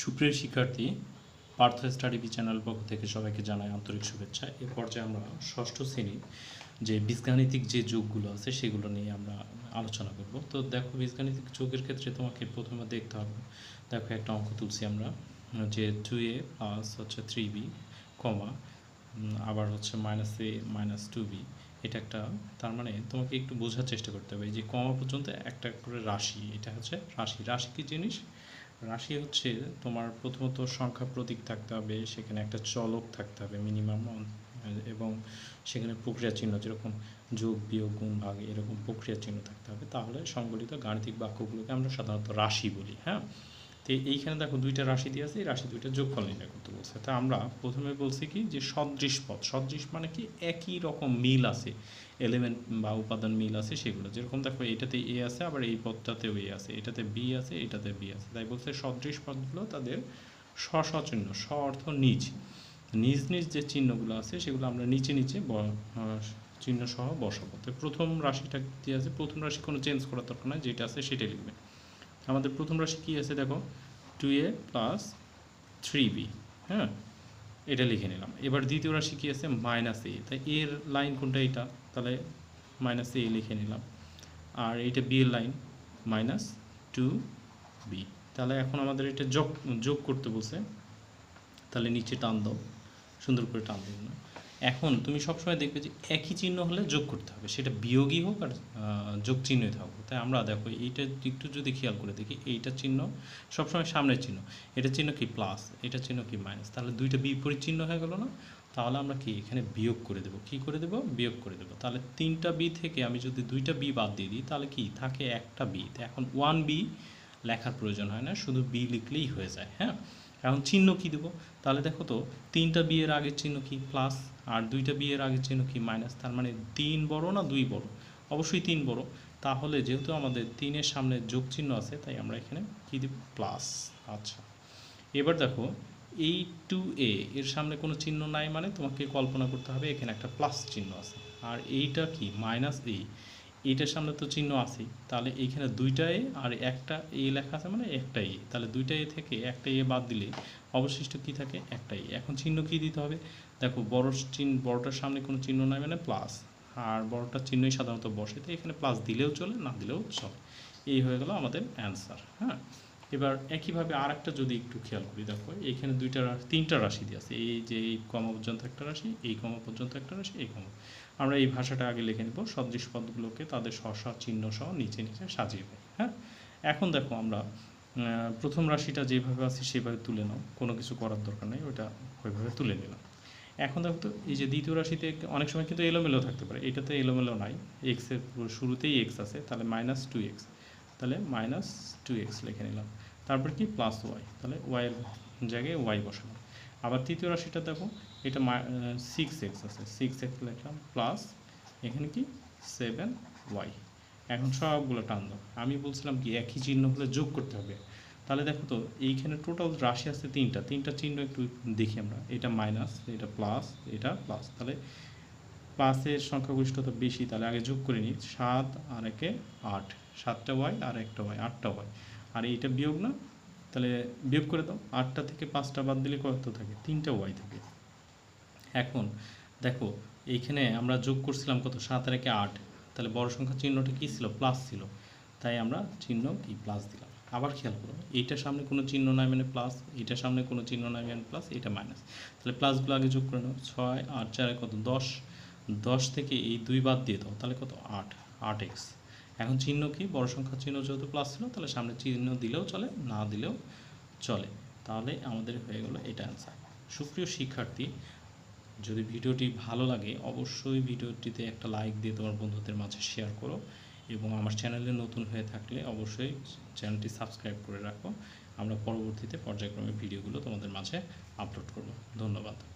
সুপ্রিয় শিক্ষার্থী, Partha study B channel পক্ষ থেকে সবাইকে জানাই আন্তরিক শুভেচ্ছা। এ পর্যায়ে আমরা ষষ্ঠ শ্রেণির যে বীজগাণিতিক যে যুগগুলো আছে সেগুলো নিয়ে আমরা আলোচনা করব। তো দেখো বীজগাণিতিক যুগের ক্ষেত্রে তোমাকে প্রথমে দেখতে হবে, দেখো একটা অঙ্ক তুলছি আমরা, যে টু এ প্লাস হচ্ছে থ্রি বি কমা আবার হচ্ছে minus a minus two b এটা একটা, তার মানে তোমাকে একটু বোঝার চেষ্টা করতে হবে। যে কমা পর্যন্ত একটা করে রাশি, এটা হচ্ছে রাশি। রাশি কি জিনিস? রাশি হচ্ছে তোমার প্রথমত সংখ্যা প্রতীক থাকতে হবে, সেখানে একটা চলক থাকতে হবে মিনিমাম এবং সেখানে প্রক্রিয়া চিহ্ন যেরকম যোগ, বিয়োগ, গুণ, ভাগ এরকম প্রক্রিয়া চিহ্ন থাকতে হবে। তাহলে সংগঠিত গাণিতিক বাক্যগুলোকে আমরা সাধারণত রাশি বলি হ্যাঁ? তো এইখানে দেখো দুইটা রাশি দিয়ে আছে, এই রাশি দুইটা যোগফল নির্ণয় করতে বলছে। তা আমরা প্রথমে বলছি কি যে সদৃশ পদ, সদৃশ মানে কি একই রকম মিল আছে এলিমেন্ট বা উপাদান মিল আছে সেগুলো। যেরকম দেখো এটাতে এ আছে, আবার এই পদটাতেও এ আছে, এটাতে বি আছে, এটাতে বি আছে। তাই বলছে সদৃশ পদগুলো তাদের স্ব চিহ্ন স্ব অর্থ নিজ নিজ নিজ যে চিহ্নগুলো আছে সেগুলো আমরা নিচে নিচে চিহ্ন সহ বসাবো। তো প্রথম রাশিটা দিয়ে আছে? প্রথম রাশি কোনো চেঞ্জ করার দরকার নয় যেটা আছে সেটাই লিখবে। আমাদের প্রথম রাশি কি আছে দেখো? Two a plus three b হ্যাঁ? এটা লিখে নিলাম। এবার দ্বিতীয় রাশি কী আছে? মাইনাস এ তাই এর লাইন কোনটা এটা? তাহলে মাইনাস এ লিখে নিলাম। আর এইটা বি এর লাইন মাইনাস টু বি তাহলে এখন আমাদের এটা যোগ যোগ করতে বলছে। তাহলে নিচে টান দাও। সুন্দর করে টান দিন। না এখন তুমি সবসময় দেখবে যে একই চিহ্ন হলে যোগ করতে হবে। সেটা বিয়োগই হোক আর যোগ চিহ্নই থাকুক। তাই আমরা দেখো এইটা একটু যদি খেয়াল করে দেখি, এইটা চিহ্ন সবসময় সামনের চিহ্ন। এটা চিহ্ন কি প্লাস এটা চিহ্ন কি মাইনাস তাহলে দুইটা বিপরীত চিহ্ন হয়ে গেল না? তাহলে আমরা কি এখানে বিয়োগ করে দেবো? কি করে দেবো? বিয়োগ করে দেবো। তাহলে তিনটা বি থেকে আমি যদি দুইটা বি বাদ দিয়ে দিই, তাহলে কি? থাকে একটা বি। এখন ওয়ান বি লেখার প্রয়োজন হয় না, শুধু বি লিখলেই হয়ে যায় হ্যাঁ? এখন চিহ্ন কি দেবো? তাহলে দেখো তো, তিনটা বিয়ের আগের চিহ্ন কি? প্লাস আর দুইটা বিয়ের আগের চিহ্ন কি? মাইনাস তার মানে তিন বড় না দুই বড়? অবশ্যই তিন বড়। তাহলে যেহেতু আমাদের তিনের সামনে যোগ চিহ্ন আছে, তাই আমরা এখানে কি দিব? প্লাস আচ্ছা। এবার দেখো, এই টু এ এর সামনে কোনো চিহ্ন নাই মানে তোমাকে কল্পনা করতে হবে, এখানে একটা প্লাস চিহ্ন আছে। আর এইটা কি? মাইনাস এ এইটার সামনে তো চিহ্ন আছেই তাহলে এইখানে দুইটা এ আর একটা এ লেখা আছে মানে একটা এ তাহলে দুইটা এ থেকে একটা এ বাদ দিলে অবশিষ্ট কি থাকে? একটা এ এখন চিহ্ন কি দিতে হবে? দেখো, বড় চিহ্ন, বড়টার সামনে কোনো চিহ্ন নাই মানে প্লাস আর বড়টার চিহ্নই সাধারণত বসে। তো এখানে প্লাস দিলেও চলে, না দিলেও চলে। এই হয়ে গেল আমাদের অ্যান্সার হ্যাঁ? এবার একইভাবে আর একটা যদি একটু খেয়াল করি, দেখো, এখানে দুইটা তিনটা রাশি দিয়ে আছে। এই যে এই কমা পর্যন্ত একটা রাশি, এই কমা পর্যন্ত একটা রাশি, এই কমা। আমরা এই ভাষাটা আগে লিখে নেব। সদৃশ পদগুলোকে তাদের স্ব চিহ্ন সহ নিচে নিচে সাজিয়ে পাই হ্যাঁ? এখন দেখো আমরা প্রথম রাশিটা যেভাবে আছে সেভাবে তুলে নাও। কোনো কিছু করার দরকার নেই ওইটা ওইভাবে তুলে নিলাম। এখন দেখো তো, এই যে দ্বিতীয় রাশিতে অনেক সময় কিন্তু এলোমেলো থাকতে পারে। এটাতে এলোমেলো নাই। এক্সের শুরুতেই এক্স আছে, তাহলে মাইনাস টু এক্স তাহলে মাইনাস টু এক্স লিখে নিলাম। তারপর কি? প্লাস ওয়াই তাহলে ওয়াইয়ের জায়গায় ওয়াই বসালাম। আবার তৃতীয় রাশিটা দেখো এটা সিক্স এক্স আছে। সিক্স এক্স লিখলাম প্লাস এখানে কি? সেভেন ওয়াই এখন সবগুলো টান দাও। আমি বলছিলাম কি, একই চিহ্ন হলে যোগ করতে হবে। তাহলে দেখো তো, এইখানে টোটাল রাশি আছে তিনটা। তিনটা চিহ্ন একটু দেখি আমরা। এটা মাইনাস এটা প্লাস এটা প্লাস তাহলে প্লাসের সংখ্যাগরিষ্ঠতা বেশি, তাহলে আগে যোগ করে নিই। সাত আর একে আট। সাতটা ওয়াই আর একটা ওয়াই আটটা ওয়াই আর এইটা বিয়োগ না? তাহলে বিয়োগ করে দাও। আটটা থেকে পাঁচটা বাদ দিলে কত থাকে? তিনটা ওয়াই থাকে। এখন, দেখো, এইখানে আমরা যোগ করছিলাম কত? সাত একে আট। তাহলে বড় সংখ্যা চিহ্নটা কী ছিল? প্লাস ছিল। তাই আমরা চিহ্ন কি? প্লাস দিলাম। আবার খেয়াল করো, এইটার সামনে কোনো চিহ্ন নাই মানে প্লাস এইটার সামনে কোনো চিহ্ন নাই মানে প্লাস এটা মাইনাস তাহলে প্লাসগুলো আগে যোগ করে নাও। ছয়, আট, চারে কত? দশ। দশ থেকে এই দুই বাদ দিয়ে দাও, তাহলে কত? আট আট এক্স। এখন চিহ্ন কি? বড় সংখ্যা চিহ্ন যেহেতু প্লাস ছিল, তাহলে সামনে চিহ্ন দিলেও চলে, না দিলেও চলে। তাহলে আমাদের হয়ে গেল এটা অ্যান্সার সুপ্রিয় শিক্ষার্থী যদি ভিডিওটি ভালো লাগে, অবশ্যই ভিডিওটিতে একটা লাইক দিয়ে তোমার বন্ধুদের মাঝে শেয়ার করো এবং আমার চ্যানেলে নতুন হয়ে থাকলে অবশ্যই চ্যানেলটি সাবস্ক্রাইব করে রাখো। আমরা পরবর্তীতে পর্যায়ক্রমে ভিডিওগুলো তোমাদের মাঝে আপলোড করব। ধন্যবাদ।